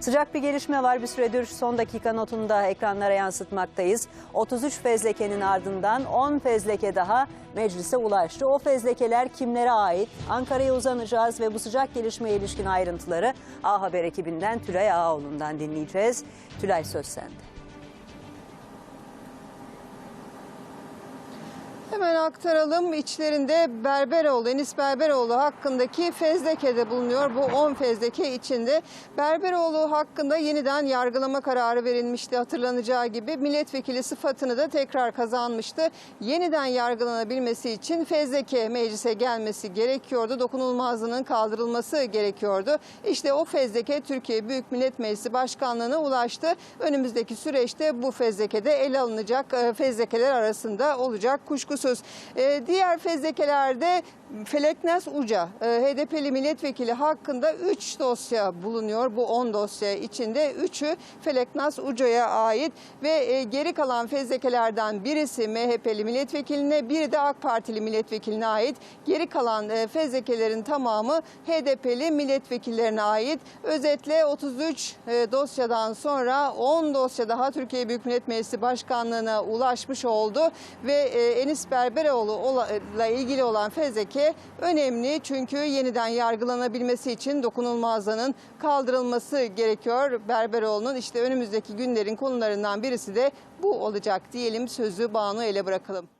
Sıcak bir gelişme var. Bir süredir son dakika notunu da ekranlara yansıtmaktayız. 33 fezlekenin ardından 10 fezleke daha meclise ulaştı. O fezlekeler kimlere ait? Ankara'ya uzanacağız ve bu sıcak gelişmeye ilişkin ayrıntıları A Haber ekibinden Tülay Ağaoğlu'ndan dinleyeceğiz. Tülay söz sende. Hemen aktaralım. İçlerinde Berberoğlu, Enis Berberoğlu hakkındaki fezlekede bulunuyor. Bu 10 fezleke içinde Berberoğlu hakkında yeniden yargılama kararı verilmişti hatırlanacağı gibi. Milletvekili sıfatını da tekrar kazanmıştı. Yeniden yargılanabilmesi için fezleke meclise gelmesi gerekiyordu. Dokunulmazlığının kaldırılması gerekiyordu. İşte o fezleke Türkiye Büyük Millet Meclisi Başkanlığı'na ulaştı. Önümüzdeki süreçte bu fezlekede ele alınacak e, fezlekeler arasında olacak kuşkusuz. E, Diğer fezlekelerde Feleknas Uca, e, HDP'li milletvekili hakkında 3 dosya bulunuyor. Bu 10 dosya içinde 3'ü Feleknas Uca'ya ait ve e, geri kalan fezlekelerden birisi MHP'li milletvekiline, biri de AK Partili milletvekiline ait. Geri kalan e, fezlekelerin tamamı HDP'li milletvekillerine ait. Özetle 33 e, dosyadan sonra 10 dosya daha Türkiye Büyük Millet Meclisi Başkanlığı'na ulaşmış oldu ve e, Enis Berberoğlu'la ilgili olan fezleke önemli çünkü yeniden yargılanabilmesi için dokunulmazlığının kaldırılması gerekiyor. Berberoğlu'nun işte önümüzdeki günlerin konularından birisi de bu olacak diyelim sözü Banu ele bırakalım.